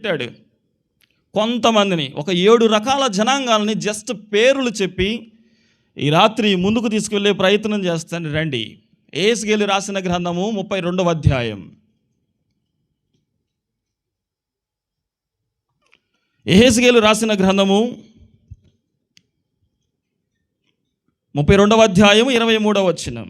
పెట్టాడు. కొంతమందిని ఒక ఏడు రకాల జనాంగాలని జస్ట్ పేర్లు చెప్పి ఈ రాత్రి ముందుకు తీసుకువెళ్ళే ప్రయత్నం చేస్తాను రండి. ఏసుగేలి రాసిన గ్రంథము ముప్పై రెండవ అధ్యాయం. ఏసుగేలు రాసిన గ్రంథము ముప్పై రెండవ అధ్యాయం ఇరవై మూడవ వచ్చిన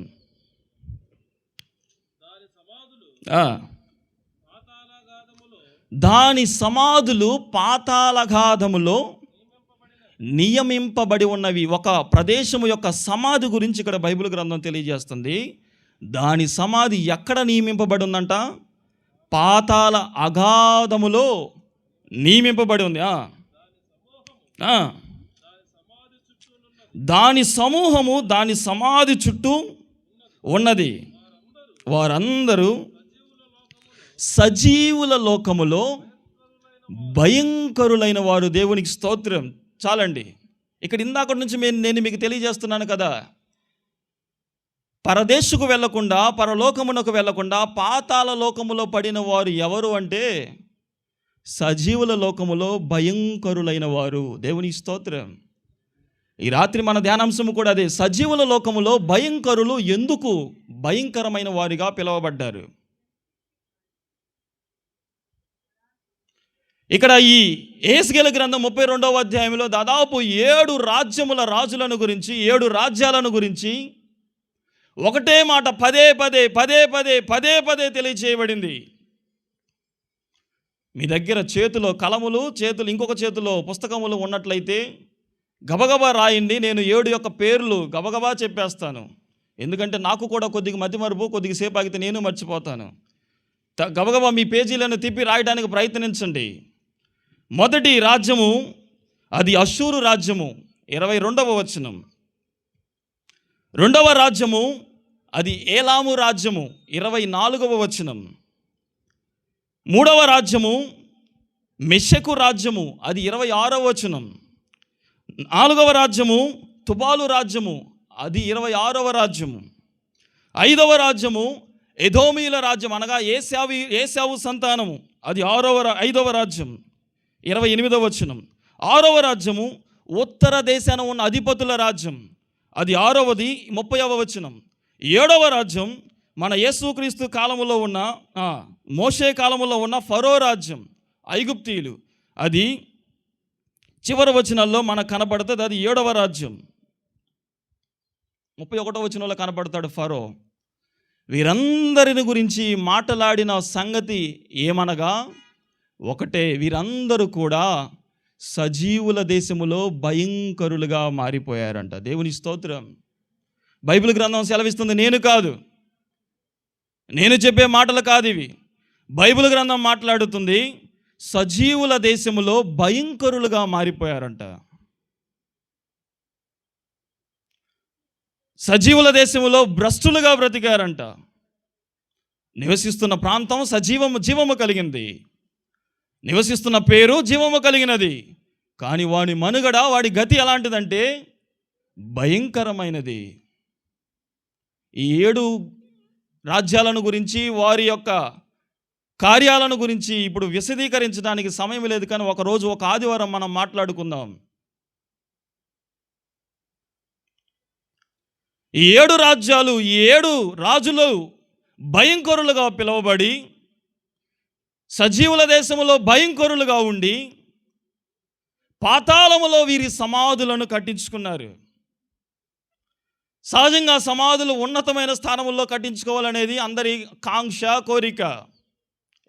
దాని సమాధులు పాతాళగాధములో నియమింపబడి ఉన్నవి. ఒక ప్రదేశము యొక్క సమాధి గురించి ఇక్కడ బైబిల్ గ్రంథం తెలియజేస్తుంది. దాని సమాధి ఎక్కడ నియమింపబడి ఉందంట? పాతాళ అగాధములో నియమింపబడి ఉంది. దాని సమూహము దాని సమాధి చుట్టూ ఉన్నది. వారందరూ సజీవుల లోకములో భయంకరులైన వారు దేవునికి స్తోత్రం. చాలండి. ఇక్కడ ఇందాక నుంచి నేను నేను మీకు తెలియజేస్తున్నాను కదా. పరదేశకు వెళ్ళకుండా పరలోకమునకు వెళ్ళకుండా పాతాల లోకములో పడిన వారు ఎవరు అంటే సజీవుల లోకములో భయంకరులైన వారు. దేవునికి స్తోత్రం. ఈ రాత్రి మన ధ్యానాంశము కూడా అదే. సజీవుల లోకములో భయంకరులు ఎందుకు భయంకరమైన వారిగా పిలువబడ్డారు? ఇక్కడ ఈ ఏసుగేల గ్రంథం ముప్పై రెండవ అధ్యాయంలో దాదాపు ఏడు రాజ్యముల రాజులను గురించి ఏడు రాజ్యాలను గురించి ఒకటే మాట పదే పదే పదే పదే పదే పదే తెలియచేయబడింది. మీ దగ్గర చేతిలో కలములు చేతులు ఇంకొక చేతిలో పుస్తకములు ఉన్నట్లయితే గబగబా రాయండి నేను ఏడు యొక్క పేర్లు గబగబా చెప్పేస్తాను. ఎందుకంటే నాకు కూడా కొద్దిగా మతి మరుపు కొద్దిగా సేపు ఆగితే నేను మర్చిపోతాను. త- గబగబా మీ పేజీలను తిప్పి రాయడానికి ప్రయత్నించండి. మొదటి రాజ్యము అది అశూరు రాజ్యము. ఇరవై రెండవ వచనం. రెండవ రాజ్యము అది ఏలాము రాజ్యము. ఇరవై నాలుగవ వచనం. మూడవ రాజ్యము మెషకు రాజ్యము. అది ఇరవై ఆరవ వచనం. నాలుగవ రాజ్యము తుబాలు రాజ్యము. అది ఇరవై ఆరవ రాజ్యము. ఐదవ రాజ్యము ఎధోమీల రాజ్యం అనగా ఏసావి ఏసావు సంతానము. అది ఆరవ ఐదవ రాజ్యం. ఇరవై ఎనిమిదవ వచనం. ఆరవ రాజ్యము ఉత్తర దేశాన ఉన్న అధిపతుల రాజ్యం. అది ఆరవది ముప్పైవ వచనం. ఏడవ రాజ్యం మన యేసుక్రీస్తు కాలములో ఉన్న మోషే కాలములో ఉన్న ఫరో రాజ్యం ఐగుప్తీయులు. అది చివరి వచనాల్లో మనకు కనపడుతుంది అది ఏడవ రాజ్యం. ముప్పై ఒకటో వచనంలో కనబడతాడు ఫరో. వీరందరిని గురించి మాట్లాడిన సంగతి ఏమనగా ఒకటే వీరందరూ కూడా సజీవుల దేశములో భయంకరులుగా మారిపోయారంట. దేవుని స్తోత్రం. బైబిల్ గ్రంథం సెలవిస్తుంది నేను కాదు. నేను చెప్పే మాటలు కాదు ఇవి. బైబిల్ గ్రంథం మాట్లాడుతుంది సజీవుల దేశములో భయంకరులుగా మారిపోయారంట. సజీవుల దేశములో భ్రష్టులుగా బ్రతికారంట. నివసిస్తున్న ప్రాంతం సజీవము జీవము కలిగింది. నివసిస్తున్న పేరు జీవము కలిగినది. కానీ వాడి మనుగడ వాడి గతి ఎలాంటిదంటే భయంకరమైనది. ఈ ఏడు రాజ్యాలను గురించి వారి యొక్క కార్యాలను గురించి ఇప్పుడు విశదీకరించడానికి సమయం లేదు కానీ ఒకరోజు ఒక ఆదివారం మనం మాట్లాడుకుందాం. ఈ ఏడు రాజ్యాలు ఈ ఏడు రాజులు భయంకరులుగా పిలువబడి సజీవుల దేశములో భయంకరులుగా ఉండి పాతాళములో వీరి సమాధులను కట్టించుకున్నారు. సహజంగా సమాధులు ఉన్నతమైన స్థానముల్లో కట్టించుకోవాలనేది అందరి కాంక్ష కోరిక.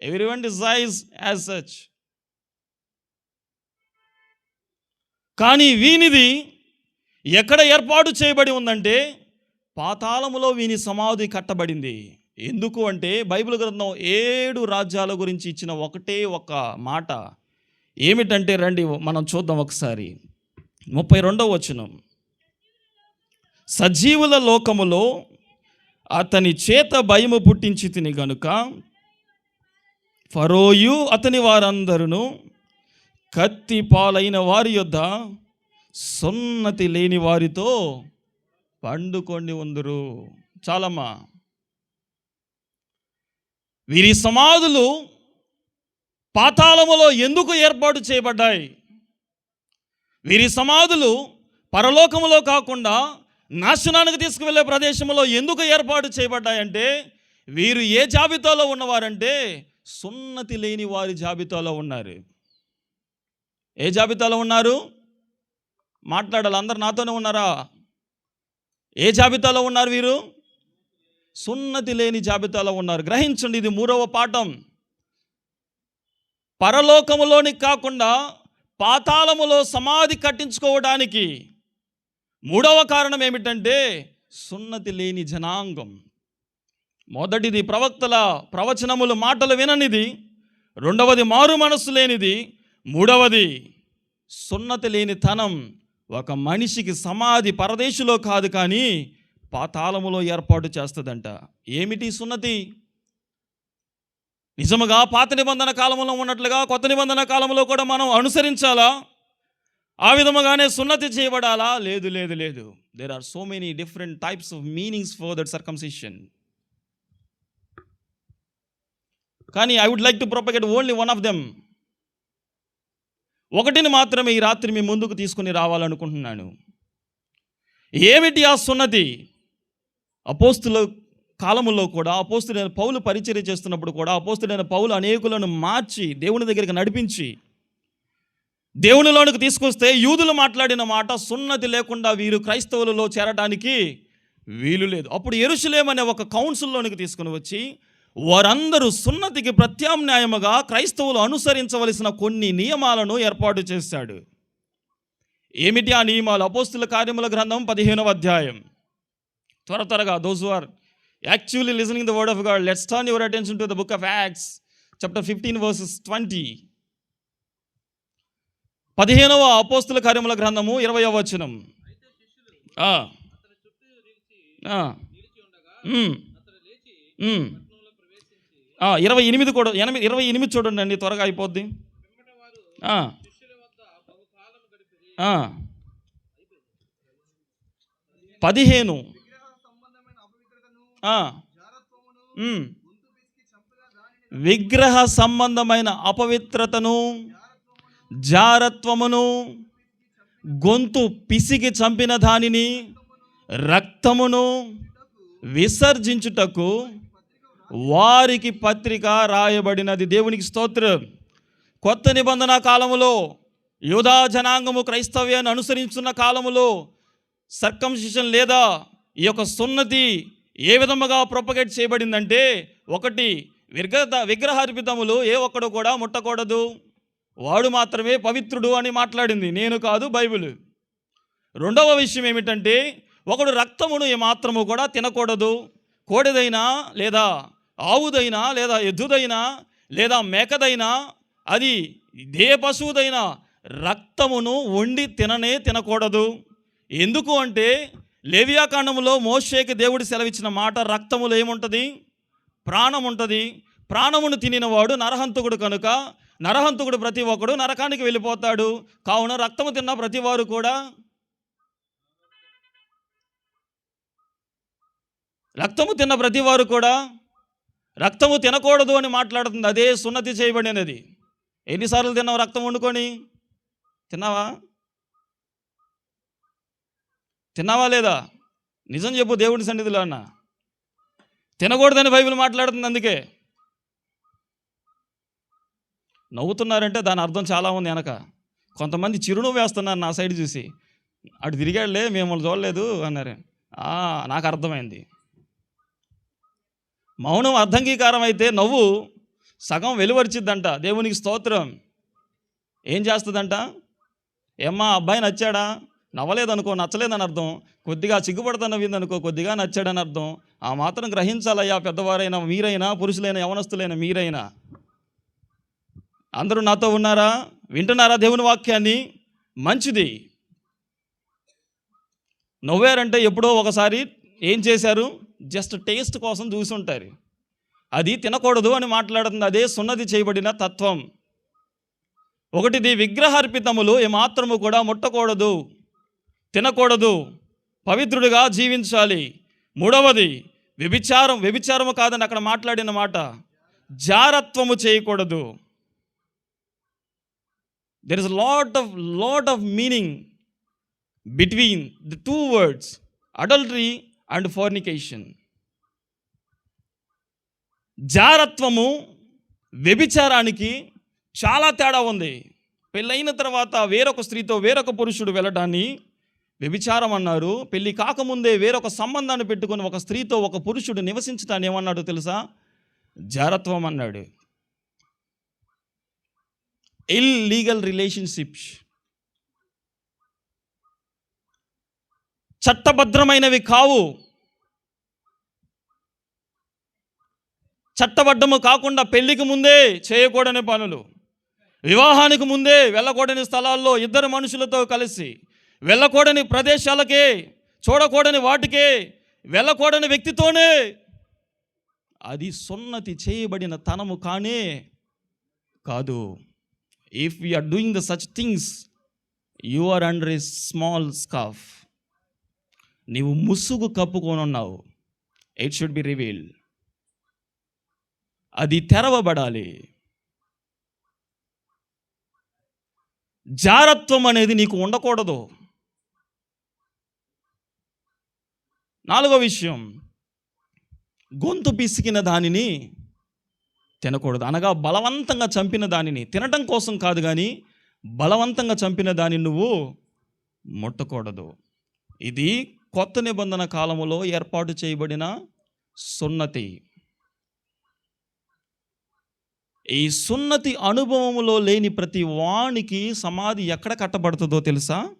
ఎవ్రీవన్ డిజైజ్ యాజ్ సచ్ కానీ వీనిది ఎక్కడ ఏర్పాటు చేయబడి ఉందంటే పాతాళములో వీని సమాధి కట్టబడింది. ఎందుకు అంటే బైబిల్ గ్రంథం ఏడు రాజ్యాల గురించి ఇచ్చిన ఒకటే ఒక మాట. ఏమిటంటే రండి మనం చూద్దాం ఒకసారి. ముప్పై రెండవ వచనం. సజీవుల లోకములో అతని చేత భయము పుట్టించి తిని గనుక ఫరోయు అతని వారందరూ కత్తి పాలైన వారి యొద్ద సున్నతి లేని వారితో పండుకొని ఉందరు. చాలమ్మా. వీరి సమాధులు పాతాళములో ఎందుకు ఏర్పాటు చేయబడ్డాయి? వీరి సమాధులు పరలోకములో కాకుండా నాశనానికి తీసుకువెళ్ళే ప్రదేశంలో ఎందుకు ఏర్పాటు చేయబడ్డాయంటే వీరు ఏ జాబితాలో ఉన్నవారంటే సున్నతి లేని వారి జాబితాలో ఉన్నారు. ఏ జాబితాలో ఉన్నారు? మాట్లాడాలి అందరు నాతోనే ఉన్నారా? ఏ జాబితాలో ఉన్నారు వీరు? సున్నతి లేని జాబితాలో ఉన్నారు. గ్రహించండి ఇది మూడవ పాఠం. పరలోకములోని కాకుండా పాతాళములో సమాధి కట్టించుకోవడానికి మూడవ కారణం ఏమిటంటే సున్నతి లేని జనాంగం. మొదటిది ప్రవక్తల ప్రవచనములు మాటలు విననిది రెండవది మారు మనస్సు లేనిది మూడవది సున్నతి లేని తనం. ఒక మనిషికి సమాధి పరదేశిలో కాదు కానీ పాతాళములో ఏర్పాటు చేస్తుందంట. ఏమిటి సున్నతి? నిజముగా పాత నిబంధన కాలంలో ఉన్నట్లుగా కొత్త నిబంధన కాలంలో కూడా మనం అనుసరించాలా? ఆ విధముగానే సున్నతి చేయబడాలా? లేదు లేదు లేదు. There are so many different types of meanings for that circumcision కానీ I would like to propagate only one of them ఒకటిని మాత్రమే ఈ రాత్రి మీ ముందుకు తీసుకుని రావాలనుకుంటున్నాను. ఏమిటి ఆ సున్నతి? అపోస్తుల కాలంలో కూడా అపోస్తుడైన పౌలు పరిచర్య చేస్తున్నప్పుడు కూడా అపోస్తుడైన పౌలు అనేకులను మార్చి దేవుని దగ్గరికి నడిపించి దేవునిలోనికి తీసుకొస్తే యూదులు మాట్లాడిన మాట సున్నతి లేకుండా వీరు క్రైస్తవులలో చేరడానికి వీలు లేదు. అప్పుడు ఎరుషులేం అనే ఒక కౌన్సిల్లోనికి తీసుకుని వచ్చి వారందరూ సున్నతికి ప్రత్యామ్నాయముగా క్రైస్తవులు అనుసరించవలసిన కొన్ని నియమాలను ఏర్పాటు చేశాడు. ఏమిటి ఆ నియమాలు? అపోస్తుల కార్యముల గ్రంథం పదిహేనవ అధ్యాయం. త్వర త్వరగా those are actually listening the word of God let's turn your attention to the book of Acts chapter fifteen verses twenty పదిహేనవ అపోస్తుల కార్యముల గ్రంథము ఇరవయవ వచనం. ఇరవై ఎనిమిది కూడా ఎనిమిది ఇరవై ఎనిమిది చూడండి అండి త్వరగా అయిపోద్ది. పదిహేను. విగ్రహ సంబంధమైన అపవిత్రతను జారత్వమును గొంతు పిసికి చంపిన దానిని రక్తమును విసర్జించుటకు వారికి పత్రిక రాయబడినది. దేవునికి స్తోత్రం. కొత్త నిబంధన కాలములో యూదా జనాంగము క్రైస్తవ్యాన్ని అనుసరించున్న కాలములో సర్కంసిషన్ లేదా ఈ యొక్క సున్నతి ఏ విధముగా ప్రొపగేట్ చేయబడిందంటే ఒకటి విగ్రహ విగ్రహార్పితములు ఏ ఒక్కడు కూడా ముట్టకూడదు. వాడు మాత్రమే పవిత్రుడు అని మాట్లాడింది. నేను కాదు బైబిల్. రెండవ విషయం ఏమిటంటే ఒకడు రక్తమును ఏమాత్రము కూడా తినకూడదు. కోడిదైనా లేదా ఆవుదైనా లేదా ఎద్దుదైనా లేదా మేకదైనా అది ఏ పశువుదైనా రక్తమును వండి తిననే తినకూడదు. ఎందుకు అంటే లేవియాకాండములో మోషేకి దేవుడు సెలవిచ్చిన మాట రక్తములో ఏముంటుంది? ప్రాణం ఉంటుంది ప్రాణమును తినినవాడు నరహంతకుడు కనుక నరహంతకుడు ప్రతి ఒక్కడు నరకానికి వెళ్ళిపోతాడు. కావున రక్తము తిన్న ప్రతి వారు కూడా రక్తము తిన్న ప్రతి వారు కూడా రక్తము తినకూడదు అని మాట్లాడుతుంది. అదే సున్నతి చేయబడినది. ఎన్నిసార్లు తిన్నావు రక్తం వండుకొని? తిన్నావా? తిన్నావా లేదా? నిజం చెప్పు దేవుడి సన్నిధిలో అన్న. తినకూడదని బైబిల్ మాట్లాడుతుంది అందుకే. నవ్వుతున్నారంటే దాని అర్థం చాలా ఉంది వెనక. కొంతమంది చిరునవ్వు వేస్తున్నారు నా సైడ్ చూసి. అటు తిరిగాడులే మిమ్మల్ని చూడలేదు అన్నారు. నాకు అర్థమైంది. మౌనం అర్థంగీకారం అయితే నవ్వు సగం వెలువరిచిద్దంట. దేవునికి స్తోత్రం. ఏం చేస్తుందంట? ఏమ్మా అబ్బాయి నచ్చాడా? నవ్వలేదనుకో నచ్చలేదని అర్థం. కొద్దిగా సిగ్గుపడతా నవ్విందనుకో కొద్దిగా నచ్చాడని అర్థం. ఆ మాత్రం గ్రహించాలయ్యా పెద్దవారైనా మీరైనా పురుషులైనా యవనస్తులైనా మీరైనా. అందరూ నాతో ఉన్నారా? వింటున్నారా దేవుని వాక్యాన్ని? మంచిది. నవ్వారంటే ఎప్పుడో ఒకసారి ఏం చేశారు? జస్ట్ టేస్ట్ కోసం చూసుంటారు అది తినకూడదు అని మాట్లాడుతుంది. అదే సున్నది చేయబడిన తత్వం. ఒకటిది విగ్రహార్పితములు ఏమాత్రము కూడా ముట్టకూడదు. తినకూడదు. పవిత్రుడిగా జీవించాలి. మూడవది వ్యభిచారం వ్యభిచారము కాదని అక్కడ మాట్లాడిన మాట జారత్వము చేయకూడదు. There is lot of lot of meaning between the two words adultery and fornication జారత్వము వ్యభిచారానికి చాలా తేడా ఉంది. పెళ్ళైన తర్వాత వేరొక స్త్రీతో వేరొక పురుషుడు వెళ్ళడాన్ని వ్యభిచారం అన్నారు. పెళ్ళి కాకముందే వేరొక సంబంధాన్ని పెట్టుకుని ఒక స్త్రీతో ఒక పురుషుడు నివసించటాన్ని ఏమన్నాడు తెలుసా? జారత్వం అన్నాడు. ఇల్ లీగల్ రిలేషన్షిప్స్ చట్టభద్రమైనవి కావు. చట్టబద్ధము కాకుండా పెళ్ళికి ముందే చేయకూడని పనులు. వివాహానికి ముందే వెళ్ళకూడని స్థలాల్లో ఇద్దరు మనుషులతో కలిసి వెళ్ళకూడని ప్రదేశాలకే చూడకూడని వాటికే వెళ్ళకూడని వ్యక్తితోనే అది సున్నతి చేయబడిన తనము కానే కాదు. If you are doing the such things you are under a small scarf నీవు ముసుగు కప్పుకొని ఉన్నావు. ఇట్ షుడ్ బి రివీల్ అది తెరవబడాలి. జారత్వం అనేది నీకు ఉండకూడదు. నాలుగో విషయం. గొంతు పిసికిన దానిని తినకూడదు. అనగా బలవంతంగా చంపిన దానిని తినటం కోసం కాదు కానీ బలవంతంగా చంపిన దానిని నువ్వు ముట్టకూడదు. ఇది కొత్త నిబంధన కాలంలో ఏర్పాటు చేయబడిన సున్నతి. ఈ సున్నతి అనుభవములో లేని ప్రతి వానికి సమాధి ఎక్కడ కట్టబడుతుందో తెలుసా?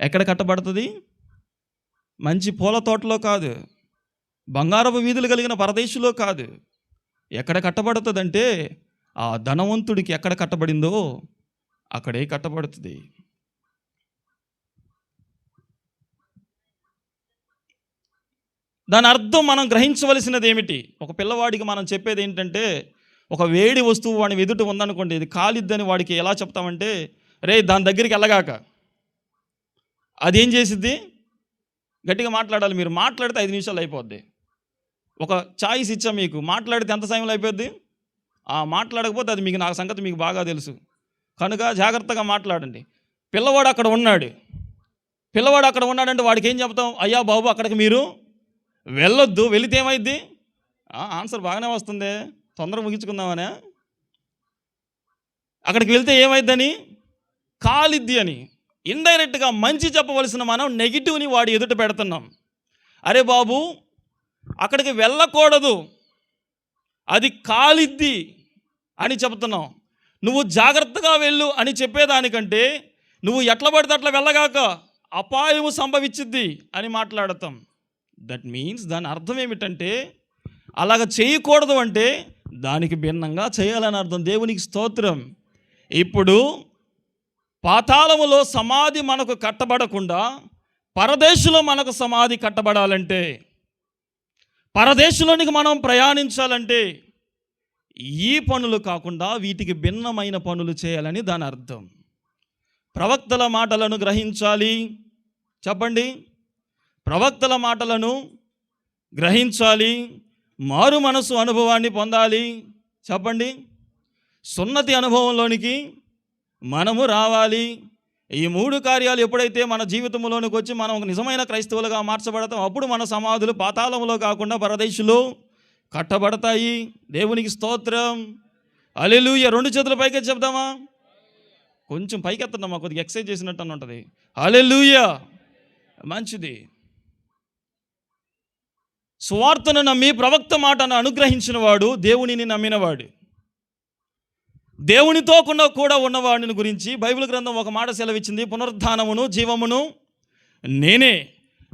ఎక్కడ కట్టబడుతుంది? మంచి పూల తోటలో కాదు బంగారపు వీధులు కలిగిన పరదేశంలో కాదు. ఎక్కడ కట్టబడుతుందంటే ఆ ధనవంతుడికి ఎక్కడ కట్టబడిందో అక్కడే కట్టబడుతుంది. దాని అర్థం మనం గ్రహించవలసినది ఏమిటి ఒక పిల్లవాడికి మనం చెప్పేది ఏంటంటే ఒక వేడి వస్తువు వాడిని ఎదుట ఉందనుకోండి ఇది కాలిద్దని వాడికి ఎలా చెప్తామంటే రే దాని దగ్గరికి వెళ్ళగాక. అదేం చేసిద్ది? గట్టిగా మాట్లాడాలి. మీరు మాట్లాడితే ఐదు నిమిషాలు అయిపోద్ది. ఒక చాయిస్ ఇచ్చా మీకు. మాట్లాడితే ఎంత సమయంలో అయిపోద్ది? ఆ మాట్లాడకపోతే అది మీకు నా సంగతి మీకు బాగా తెలుసు. కనుక జాగ్రత్తగా మాట్లాడండి. పిల్లవాడు అక్కడ ఉన్నాడు. పిల్లవాడు అక్కడ ఉన్నాడంటే వాడికి ఏం చెప్తాం? అయ్యా బాబు అక్కడికి మీరు వెళ్ళొద్దు. వెళితే ఏమైద్ది? ఆన్సర్ బాగానే వస్తుంది. తొందరగా ముగించుకుందామనే. అక్కడికి వెళ్తే ఏమైద్దని? కాలిద్ది అని. ఇండైరెక్ట్గా మంచి చెప్పవలసిన మనం నెగిటివ్ని వాడి ఎదుట పెడుతున్నాం. అరే బాబు అక్కడికి వెళ్ళకూడదు. అది కాలిద్ది అని చెప్తున్నాం. నువ్వు జాగ్రత్తగా వెళ్ళు అని చెప్పేదానికంటే నువ్వు ఎట్ల పడితే అట్లా వెళ్ళగాక అపాయము సంభవించిద్ది అని మాట్లాడతాం. దట్ మీన్స్ దాని అర్థం ఏమిటంటే అలాగ చేయకూడదు అంటే దానికి భిన్నంగా చేయాలని అర్థం. దేవునికి స్తోత్రం. ఇప్పుడు పాతాళములో సమాధి మనకు కట్టబడకుండా పరదేశంలో మనకు సమాధి కట్టబడాలంటే పరదేశంలోనికి మనం ప్రయాణించాలంటే ఈ పనులు కాకుండా వీటికి భిన్నమైన పనులు చేయాలని దాని అర్థం. ప్రవక్తల మాటలను గ్రహించాలి. చెప్పండి. ప్రవక్తల మాటలను గ్రహించాలి. మారు మనసు అనుభవాన్ని పొందాలి. చెప్పండి. సున్నతి అనుభవంలోనికి మనము రావాలి. ఈ మూడు కార్యాలు ఎప్పుడైతే మన జీవితంలోనికి వచ్చి మనం ఒక నిజమైన క్రైస్తవులుగా మార్చబడతాం అప్పుడు మన సమాధులు పాతాళంలో కాకుండా పరదేశులు కట్టబడతాయి. దేవునికి స్తోత్రం. అలెలుయ రెండు చేతుల పైకి చెప్దామా? కొంచెం పైకి ఎత్తమ్మా కొద్దిగా ఎక్సర్సైజ్ చేసినట్టు అని ఉంటుంది. అలెలుయ మంచిది. స్వార్థను నమ్మి ప్రవక్త మాటను అనుగ్రహించిన వాడు దేవునిని నమ్మినవాడు. దేవునితో కూడా కూడా ఉన్నవాడిని గురించి బైబిల్ గ్రంథం ఒక మాట సెలవిచ్చింది పునరుద్ధానమును జీవమును నేనే.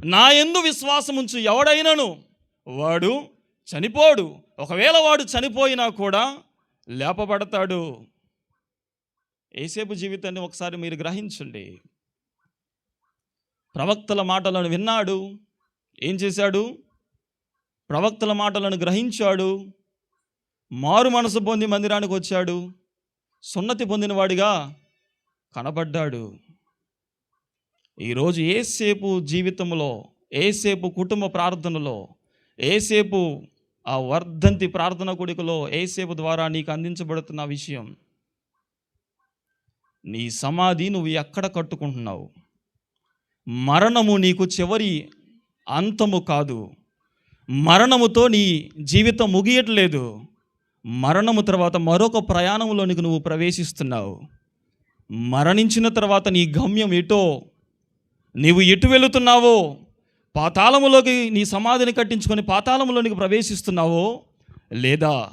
నా ఎందు విశ్వాసముంచు ఎవడైనను వాడు చనిపోడు. ఒకవేళ వాడు చనిపోయినా కూడా లేపబడతాడు. ఏసేపు జీవితాన్ని ఒకసారి మీరు గ్రహించండి. ప్రవక్తల మాటలను విన్నాడు ఏం చేశాడు? ప్రవక్తల మాటలను గ్రహించాడు మారు మనసు పొంది మందిరానికి వచ్చాడు. సున్నతి పొందినవాడిగా కనబడ్డాడు. ఈరోజు ఏసేపు జీవితంలో ఏసేపు కుటుంబ ప్రార్థనలో ఏసేపు ఆ వర్ధంతి ప్రార్థన కొడుకులో ఏసేపు ద్వారా నీకు అందించబడుతున్న విషయం నీ సమాధి నువ్వు ఎక్కడ కట్టుకుంటున్నావు? మరణము నీకు చివరి అంతము కాదు. మరణముతో నీ జీవితం ముగియట్లేదు. మరణము తర్వాత మరొక ప్రయాణంలోనికి నువ్వు ప్రవేశిస్తున్నావు. మరణించిన తర్వాత నీ గమ్యం ఎటో? నీవు ఎటు వెళుతున్నావో? పాతాళములోకి నీ సమాధిని కట్టించుకొని పాతాళములోనికి ప్రవేశిస్తున్నావో? లేదా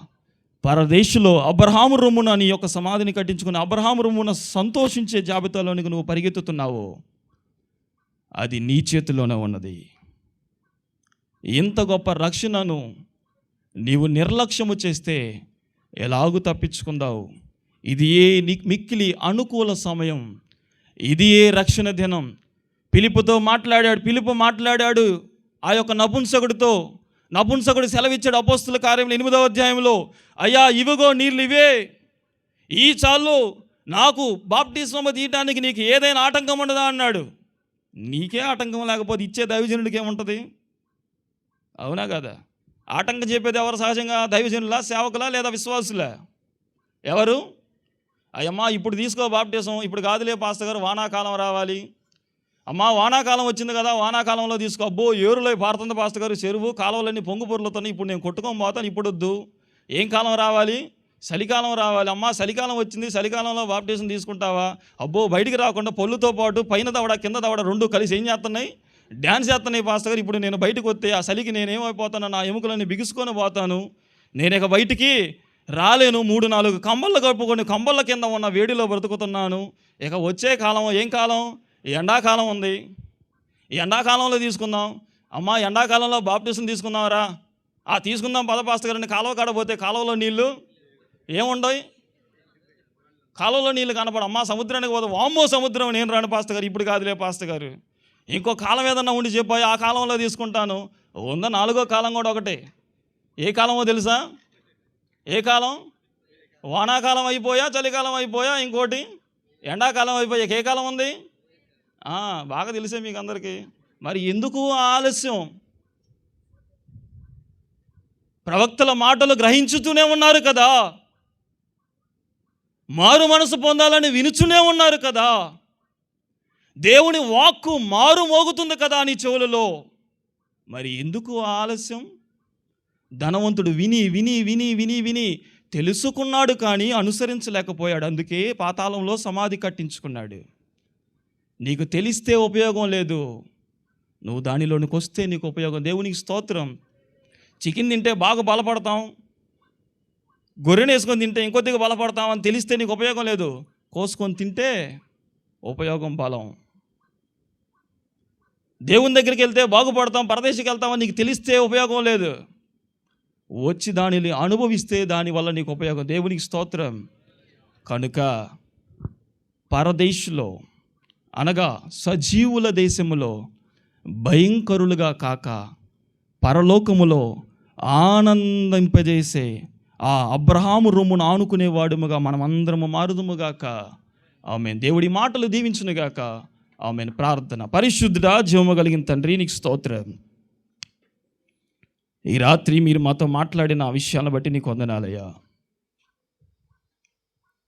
పరదేశంలో అబ్రహాము రొమ్మున నీ యొక్క సమాధిని కట్టించుకుని అబ్రహాము రొమ్మున సంతోషించే జాబితాలోనికి నువ్వు పరిగెత్తుతున్నావో? అది నీ చేతిలోనే ఉన్నది. ఇంత గొప్ప రక్షణను నీవు నిర్లక్ష్యము చేస్తే ఎలాగూ తప్పించుకుందావు? ఇది ఏ మిక్కిలి అనుకూల సమయం. ఇది ఏ రక్షణ దినం? పిలుపుతో మాట్లాడాడు పిలుపు మాట్లాడాడు ఆ యొక్క నపుంసకుడితో. నపుంసకుడు సెలవిచ్చాడు అపోస్తుల కార్యంలో ఎనిమిదవ అధ్యాయంలో అయ్యా ఇవిగో నీళ్ళు ఇవే. ఈ చాలు నాకు బాప్టిజం తీయటానికి నీకు ఏదైనా ఆటంకం ఉండదా అన్నాడు. నీకే ఆటంకం లేకపోతే ఇచ్చే దైవజనుడికి ఏముంటుంది? అవునా కదా? ఆటంకం చెప్పేది ఎవరు? సహజంగా దైవజనులా సేవకులా లేదా విశ్వాసులా? ఎవరు? అయ్యమ్మా ఇప్పుడు తీసుకో బాప్టిజం. ఇప్పుడు కాదులే పాస్త గారు వానాకాలం రావాలి. అమ్మా వానాకాలం వచ్చింది కదా వానాకాలంలో తీసుకో. అబ్బో ఏరులో పారుతుంది పాస్త గారు చెరువు కాలువలన్నీ పొంగు పొరులుతున్నాయి ఇప్పుడు నేను కొట్టుకొని పోతాను ఇప్పుడు వద్దు. ఏం కాలం రావాలి? చలికాలం రావాలి. అమ్మా చలికాలం వచ్చింది చలికాలంలో బాప్టిజం తీసుకుంటావా? అబ్బో బయటికి రాకుండా పొల్లుతో పాటు పైన దవడ కింద దవడ రెండు కలిసి ఏం చేస్తున్నాయి? డ్యాన్స్ చేస్తున్నాయి పాస్టర్ గారు. ఇప్పుడు నేను బయటకు వస్తే ఆ చలికి నేనేమైపోతాను నా ఎముకలన్నీ బిగుసుకొని పోతాను. నేను ఇక బయటికి రాలేను. మూడు నాలుగు కంబళ్ళు కప్పుకొని కంబళ్ళ కింద ఉన్న వేడిలో బ్రతుకుతున్నాను. ఇక వచ్చే కాలం ఏం కాలం? ఎండాకాలం ఉంది. ఈ ఎండాకాలంలో తీసుకుందాం. అమ్మా ఎండాకాలంలో బాప్టిజం తీసుకుందాంరా. ఆ తీసుకుందాం పద పాస్టర్ గారిని కాలువ కాడపోతే కాలువలో నీళ్ళు ఏముండవు కాలువలో నీళ్ళు కనపడ అమ్మ సముద్రానికి పోతే వామ్మో సముద్రం నేను రాను పాస్టర్ గారు. ఇప్పుడు కాదులే పాస్టర్ గారు. ఇంకో కాలం ఏదన్నా ఉండి చెప్పాయి ఆ కాలంలో తీసుకుంటాను. ఉందా నాలుగో కాలం కూడా ఒకటే? ఏ కాలమో తెలుసా? ఏ కాలం? వానాకాలం అయిపోయా చలికాలం అయిపోయా ఇంకోటి? ఎండాకాలం అయిపోయాక ఏ కాలం ఉంది? బాగా తెలిసే మీకు అందరికీ. మరి ఎందుకు ఆలస్యం? ప్రవక్తల మాటలు గ్రహించుతూనే ఉన్నారు కదా. మారు మనసు పొందాలని వినుచునే ఉన్నారు కదా. దేవుని వాక్కు మారు మోగుతుంది కదా నీ చెవులలో. మరి ఎందుకు ఆలస్యం? ధనవంతుడు విని విని విని విని విని తెలుసుకున్నాడు కానీ అనుసరించలేకపోయాడు. అందుకే పాతాళంలో సమాధి కట్టించుకున్నాడు. నీకు తెలిస్తే ఉపయోగం లేదు. నువ్వు దానిలోనికి వస్తే నీకు ఉపయోగం. దేవునికి స్తోత్రం. చికెన్ తింటే బాగా బలపడతాం. గొర్రెని వేసుకొని తింటే ఇంకొద్దిగా బలపడతాం అని తెలిస్తే నీకు ఉపయోగం లేదు. కోసుకొని తింటే ఉపయోగం బలం. దేవుని దగ్గరికి వెళ్తే బాగుపడతాం పరదేశికి వెళ్తామని నీకు తెలిస్తే ఉపయోగం లేదు. వచ్చి దానిని అనుభవిస్తే దానివల్ల నీకు ఉపయోగం. దేవునికి స్తోత్రం. కనుక పరదేశులో అనగా సజీవుల దేశములో భయంకరులుగా కాక పరలోకములో ఆనందింపజేసే ఆ అబ్రహాము రొమ్మును ఆనుకునేవాడుముగా మనమందరము మారుదుముగాక. ఆమె దేవుడి మాటలు దీవించునుగాక. ఆమె ప్రార్థన. పరిశుద్ధుడా జీవము కలిగిన తండ్రి నీకు స్తోత్రం. ఈ రాత్రి మీరు మాతో మాట్లాడిన ఆ విషయాన్ని బట్టి నీకు వందనాలయ్యా.